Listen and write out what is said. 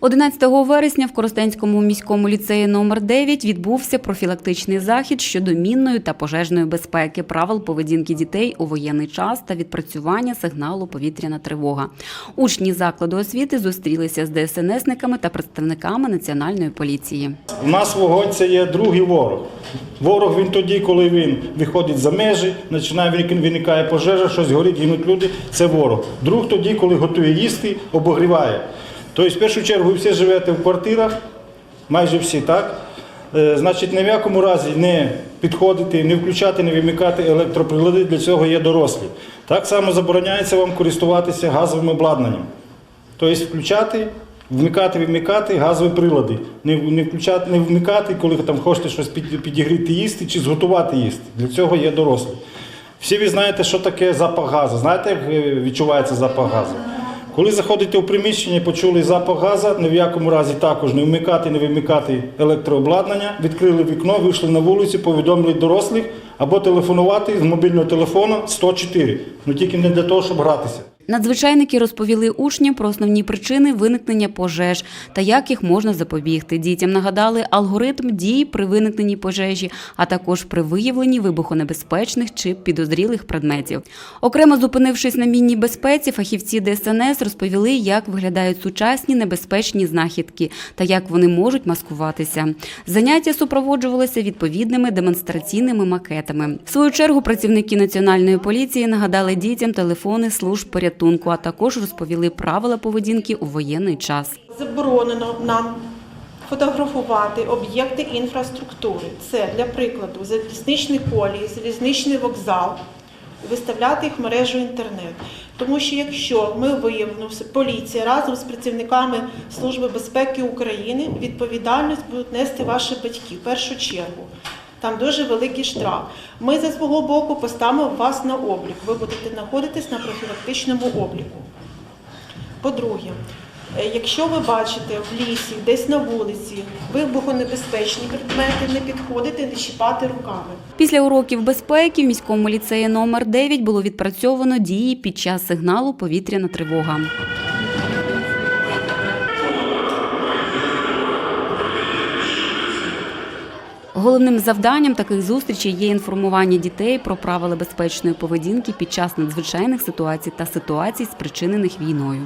11 вересня в Коростенському міському ліцеї номер 9 відбувся профілактичний захід щодо мінної та пожежної безпеки, правил поведінки дітей у воєнний час та відпрацювання сигналу повітряна тривога. Учні закладу освіти зустрілися з ДСНСниками та представниками національної поліції. У нас вогонь це є другий ворог. Ворог він тоді, коли він виходить за межі, починає виник- виникає пожежа, щось горить, гинуть люди. Це ворог. Друг тоді, коли готує їсти, обогріває. Тобто, в першу чергу, ви всі живете в квартирах, майже всі так. Е, Значить, ні в якому разі не підходити, не включати, не вимикати електроприлади, для цього є дорослі. Так само забороняється вам користуватися газовим обладнанням. Тобто включати, вмикати, вимикати газові прилади. Не, не включати, не вмикати, коли там хочете щось підігріти їсти чи зготувати їсти. Для цього є дорослі. Всі ви знаєте, що таке запах газу. Знаєте, як е, відчувається запах газу? Коли заходите у приміщення, почули запах газу, ні в якому разі також не вмикати, не вимикати електрообладнання, відкрили вікно, вийшли на вулицю, повідомили дорослих або телефонувати з мобільного телефону 104. Ну тільки не для того, щоб гратися. Надзвичайники розповіли учням про основні причини виникнення пожеж та як їх можна запобігти. Дітям нагадали алгоритм дій при виникненні пожежі, а також при виявленні вибухонебезпечних чи підозрілих предметів. Окремо зупинившись на мінній безпеці, фахівці ДСНС розповіли, як виглядають сучасні небезпечні знахідки та як вони можуть маскуватися. Заняття супроводжувалися відповідними демонстраційними макетами. В свою чергу працівники національної поліції нагадали дітям телефони служб порятунку, а також розповіли правила поведінки у воєнний час. Заборонено нам фотографувати об'єкти інфраструктури. Це, для прикладу, залізничний колій, залізничний вокзал, виставляти їх в мережу інтернет. Тому що якщо ми виявимо, поліція разом з працівниками Служби безпеки України відповідальність будуть нести ваші батьки в першу чергу. Там дуже великий штраф. Ми за свого боку поставимо вас на облік. Ви будете знаходитись на профілактичному обліку. По-друге, е, якщо ви бачите в лісі, десь на вулиці, вибухонебезпечні предмети, не підходити, не чіпати руками. Після уроків безпеки в міському ліцеї номер 9 було відпрацьовано дії під час сигналу повітряна тривога. Головним завданням таких зустрічей є інформування дітей про правила безпечної поведінки під час надзвичайних ситуацій та ситуацій, спричинених війною.